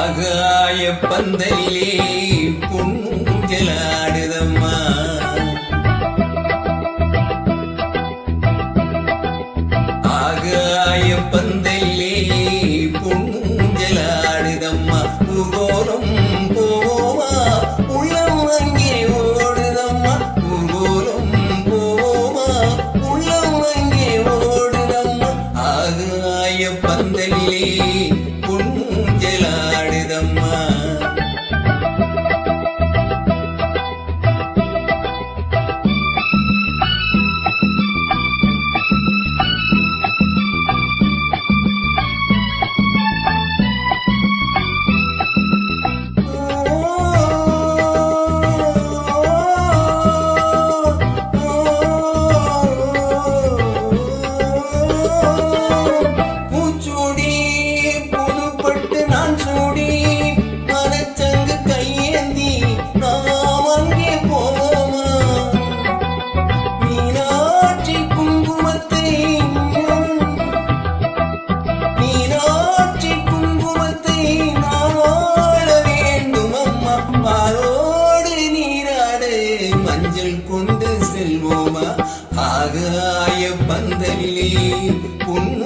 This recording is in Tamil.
ஆகாய பந்தலிலே பொன்முஞ்சலாடுதம்மா ஆகாய பந்தலிலே பொன்முஞ்சலாடுதம்மா ஊர்கோலம் போவோமா? உள்ளம் அங்கே ஓடுதம்மா. ஊர்கோலம் போவோமா? உள்ளம் அங்கே ஓடுதம்மா. ஆகாய பந்தலிலே பொன்முஞ்சலாடுதம்மா செல்வோமா? ஆகாய பந்தலிலே உன்